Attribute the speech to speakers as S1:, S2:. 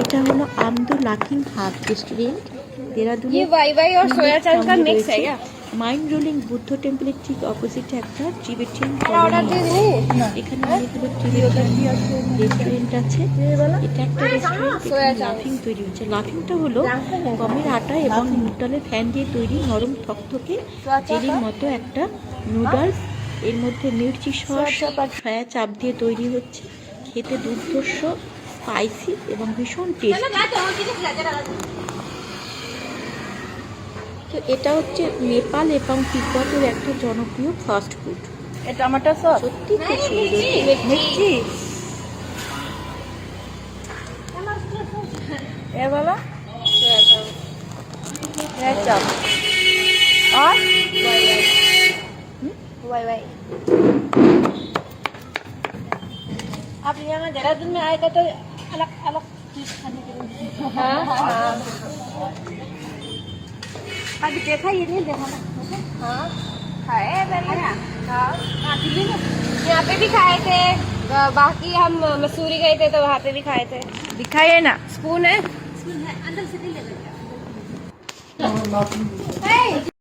S1: এটা হলো আমদো লাকিং হাব রেস্টুরেন্ট দেরাদুনে মাইন্ড রোলিং বুদ্ধ টেম্পলের ঠিক অপোজিটে একটা টিবেটিয়ান এখানে অনেকগুলো রেস্টুরেন্ট আছে। এটা একটা রেস্টুরেন্ট লাফিং তৈরি হচ্ছে। লাফিংটা হলো গমের আটা এবং নুডলের ফ্যান দিয়ে তৈরি নরম থকথকে জেলির মতো একটা নুডলস এর মধ্যে মির্চি সস সয়া চাপ দিয়ে তৈরি হচ্ছে। খেতে দুর্দর্শ স্পাইসি এবং ভীষণ টেস্টি তো এটা হচ্ছে নেপাল এবং তিব্বতের একটা জনপ্রিয় ফাস্ট ফুড
S2: ये टमाटर सॉस
S1: সত্যি খুব সুন্দর
S2: मिर्ची ये वाला ये चाप और
S3: वाई वाई आप यहाँ देहरादून में आए थे तो अलग अलग चीज़ खाने के लिए। हाँ हाँ। अभी देखा ये नहीं देखा हाँ खाए पहले दिल्ली में यहाँ पे भी खाए थे। बाकी हम मसूरी गए थे तो वहाँ पे भी खाए थे।
S2: दिखाइए ना
S3: स्पून है। स्पून है अंदर से नहीं ले